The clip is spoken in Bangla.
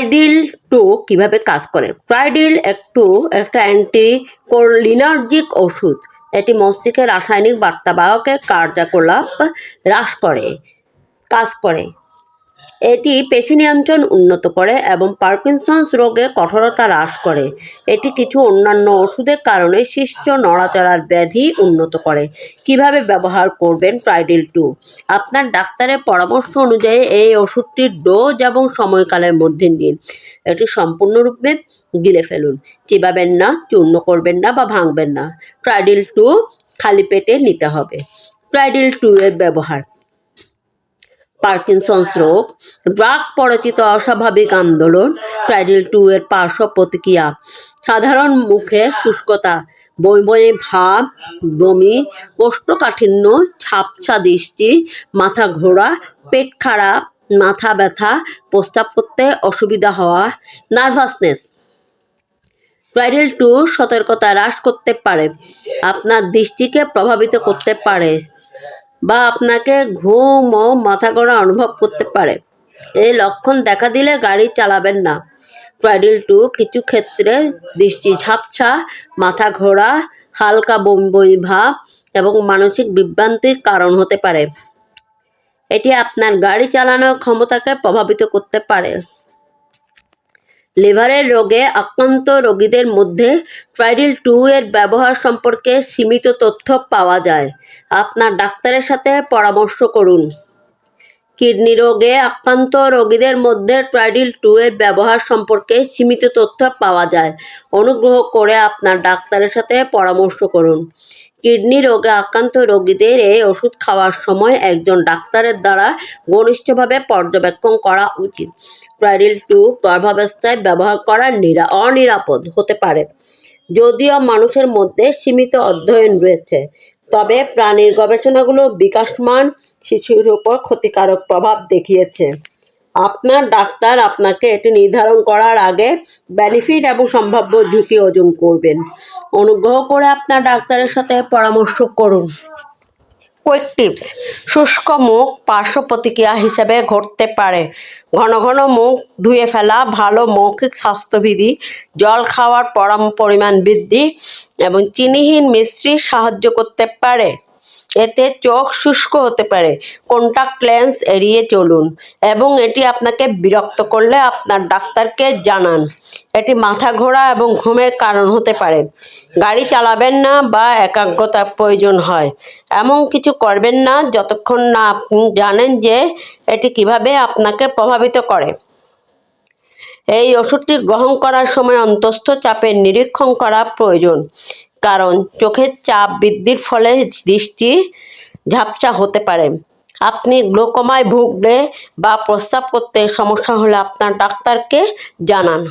ট্রাইডিল টু কীভাবে কাজ করে? ট্রাইডিল একটু একটা অ্যান্টি কোলিনার্জিক ওষুধ। এটি মস্তিষ্কের রাসায়নিক বার্তাবাহকের কার্যকলাপ হ্রাস করে, কাজ করে। এটি পেশি নিয়ন্ত্রণ উন্নত করে এবং পার্কিনসন্স রোগে কঠোরতা হ্রাস করে। এটি কিছু অন্যান্য ওষুধের কারণে শিষ্ট নড়াচড়ার ব্যাধি উন্নত করে। কীভাবে ব্যবহার করবেন ট্রাইডিল টু? আপনার ডাক্তারের পরামর্শ অনুযায়ী এই ওষুধটির ডোজ এবং সময়কালের মধ্যে নিন। এটি সম্পূর্ণরূপে গিলে ফেলুন। চিবাবেন না, চূর্ণ করবেন না বা ভাঙবেন না। ট্রাইডিল টু খালি পেটে নিতে হবে। ট্রাইডিল টু এর ব্যবহার। পার্কিনসন্স রোগ, ড্রাগ পরিচিত অস্বাভাবিক আন্দোলন, ট্রাইডিল টু এর পার্শ্ব প্রতিক্রিয়া, সাধারণ মুখে শুষ্কতা বই বই ভাব, বমি, কোষ্ঠকাঠিন্য ছাপছা দৃষ্টি, মাথা ঘোরা, পেট খারাপ, মাথা ব্যথা প্রস্তাব করতে অসুবিধা হওয়া, নার্ভাসনেস। ট্রাইডেল টু সতর্কতা হ্রাস করতে পারে, আপনার দৃষ্টিকে প্রভাবিত করতে পারে। বা আপনাকে ঘুম ও মাথা করা অনুভব করতে পারে। এই লক্ষণ দেখা দিলে গাড়ি চালাবেন না। ট্রাইডেল টু কিছু ক্ষেত্রে দৃষ্টি ঝাপছা, মাথা ঘোরা, হালকা বমি বমি ভাব এবং মানসিক বিভ্রান্তির কারণ হতে পারে। এটি আপনার গাড়ি চালানোর ক্ষমতাকে প্রভাবিত করতে পারে। লিভারের রোগে আক্রান্ত রোগীদের মধ্যে ট্রাইডিল টু এর ব্যবহার সম্পর্কে সীমিত তথ্য পাওয়া যায়। আপনার ডাক্তারের সাথে পরামর্শ করুন। কিডনি রোগে আক্রান্ত রোগীদের মধ্যে ট্রাইডিল টু এর ব্যবহার সম্পর্কে সীমিত তথ্য পাওয়া যায়। অনুগ্রহ করে আপনার ডাক্তারের সাথে পরামর্শ করুন। কিডনি রোগে আক্রান্ত রোগীদের এই ওষুধ খাওয়ার সময় একজন ডাক্তারের দ্বারা ঘনিষ্ঠভাবে পর্যবেক্ষণ করা উচিত। ট্রাইডিল টু গর্ভাবস্থায় ব্যবহার করা নিরা, অনিরাপদ হতে পারে। যদিও মানুষের মধ্যে সীমিত অধ্যয়ন রয়েছে, তবে প্রাণীর গবেষণাগুলো বিকাশমান শিশুর উপর ক্ষতিকারক প্রভাব দেখিয়েছে। আপনার ডাক্তার আপনাকে এটি নির্ধারণ করার আগে বেনিফিট এবং সম্ভাব্য ঝুঁকি ওজন করবেন। অনুগ্রহ করে আপনার ডাক্তারের সাথে পরামর্শ করুন। কুইক টিপস শুষ্ক মুখ পার্শ্ব প্রতিক্রিয়া হিসেবে ঘটতে পারে। ঘন ঘন মুখ ধুয়ে ফেলা, ভালো মৌখিক স্বাস্থ্যবিধি, জল খাওয়ার পরম, পরিমাণ বৃদ্ধি এবং চিনিহীন মিশ্রি সাহায্য করতে পারে। এতে চোখ শুষ্ক হতে পারে। কন্টাক্ট লেন্স এড়িয়ে চলুন এবং এটি আপনাকে বিরক্ত করলে আপনার ডাক্তারকে জানান। এটি মাথা ঘোরা এবং ঘুমের কারণ হতে পারে। গাড়ি চালাবেন না বা একাগ্রতার প্রয়োজন হয়। এমন কিছু করবেন না যতক্ষণ না আপনি জানেন যে এটি কীভাবে আপনাকে প্রভাবিত করে। এই ওষুধটি গ্রহণ করার সময় অন্তস্থ চাপের নিরীক্ষণ করা প্রয়োজন। কারণ চোখের চাপ বৃদ্ধির ফলে দৃষ্টি ঝাপসা হতে পারে। আপনি গ্লোকোমায় ভুগলে বা প্রস্রাব করতে সমস্যা হলে আপনার ডাক্তারকে জানান।